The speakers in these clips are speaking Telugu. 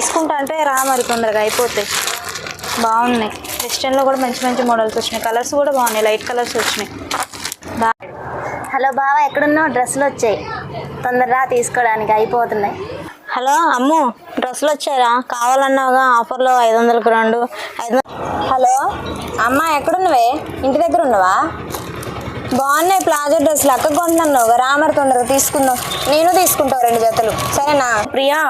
తీసుకుంటా అంటే రా మరి తొందరగా అయిపోతాయి. బాగున్నాయి. వెస్ట్రన్లో కూడా మంచి మంచి మోడల్స్ వచ్చినాయి. కలర్స్ కూడా బాగున్నాయి. లైట్ కలర్స్ వచ్చినాయి. బా హలో బావ ఎక్కడున్నావు? డ్రెస్సులు వచ్చాయి. తొందరగా తీసుకోవడానికి అయిపోతున్నాయి. హలో అమ్ము డ్రెస్సులు వచ్చారా కావాలన్నావుగా ఆఫర్లో ఐదు వందలకు రెండు. ఐదు హలో అమ్మ ఎక్కడున్నవే? ఇంటి దగ్గర ఉన్నవా? బాగున్నాయి ప్లాజో డ్రెస్సులు. అక్క కొంటున్నావు. రామర్ తొందరగా తీసుకుందాం. నేను తీసుకుంటావు రెండు జతలు. సరేనా? ప్రియా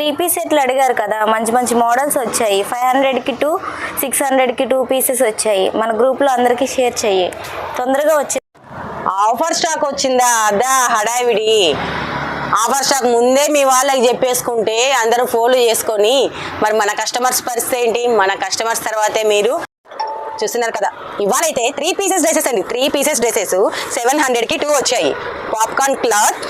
త్రీ పీస్ సెట్లు అడిగారు కదా మంచి మంచి మోడల్స్ వచ్చాయి. ఫైవ్ హండ్రెడ్కి టూ సిక్స్ హండ్రెడ్కి టూ పీసెస్ వచ్చాయి. మన గ్రూప్లో అందరికీ షేర్ చెయ్యి. తొందరగా వచ్చే ఆఫర్ స్టాక్ వచ్చిందా? అదా హడావిడి. ఆఫర్ స్టాక్ ముందే మీ వాళ్ళకి చెప్పేసుకుంటే అందరూ ఫోన్లు చేసుకొని మరి మన కస్టమర్స్ పరిస్థితి ఏంటి? మన కస్టమర్స్ తర్వాతే మీరు చూస్తున్నారు కదా. ఇవాళైతే త్రీ పీసెస్ డ్రెస్సెస్ అండి. త్రీ పీసెస్ డ్రెస్సెస్ సెవెన్ హండ్రెడ్కి టూ వచ్చాయి. పాప్కార్న్ క్లాత్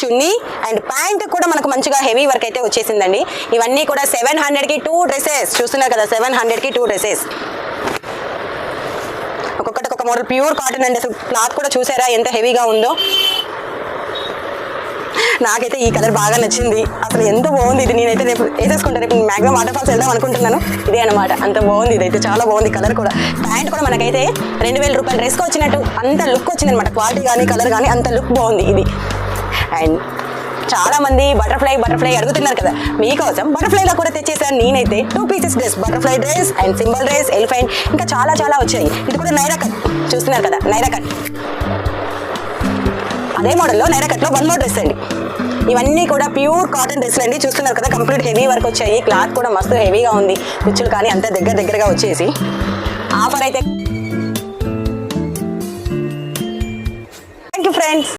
చున్నీ అండ్ ప్యాంట్ కూడా మనకు మంచిగా హెవీ వర్క్ అయితే వచ్చేసిందండి. ఇవన్నీ కూడా సెవెన్ హండ్రెడ్కి టూ డ్రెస్సెస్ చూస్తున్నారు కదా సెవెన్ హండ్రెడ్కి టూ డ్రెస్సెస్ ఒక్కొక్కటి ఒక మోడల్ ప్యూర్ కాటన్ అండి. అసలు క్లాత్ కూడా చూసారా ఎంత హెవీగా ఉందో? నాకైతే ఈ కలర్ బాగా నచ్చింది. అసలు ఎంత బాగుంది ఇది. నేనైతే రేపు వేసేసుకుంటాను రేపు మ్యాక్సిమం వాటర్ ఫాల్స్ వెళ్దాం అనుకుంటున్నాను. ఇదే అనమాట అంత బాగుంది ఇదైతే చాలా బాగుంది కలర్ కూడా. ప్యాంట్ కూడా మనకైతే రెండు వేల రూపాయల డ్రెస్కి వచ్చినట్టు అంత లుక్ వచ్చింది అనమాట క్వాలిటీ కానీ కలర్ కానీ అంత లుక్ బాగుంది ఇది. అండ్ చాలా మంది బటర్ఫ్లై బటర్ఫ్లై అడుగుతున్నారు కదా. మీకోసం బటర్ఫ్లైలో కూడా తెచ్చేసాను. నేనైతే two pieces dress butterfly dress and symbol dress elephant ఇంకా చాలా చాలా వచ్చాయి. ఇది కూడా నైరా కట్. చూస్తున్నారు కదా నైరా కట్. అదే మోడల్లో నైరా కట్లో వన్ మోర్ డ్రెస్ అండి. ఇవన్నీ కూడా ప్యూర్ కాటన్ డ్రెస్లు అండి చూస్తున్నారు కదా కంప్లీట్ హెవీ వర్క్ వచ్చాయి. క్లాత్ కూడా మస్తు హెవీగా ఉంది. కుచ్చులు కానీ అంత దగ్గర దగ్గరగా వచ్చేసి. ఆఫర్ అయితే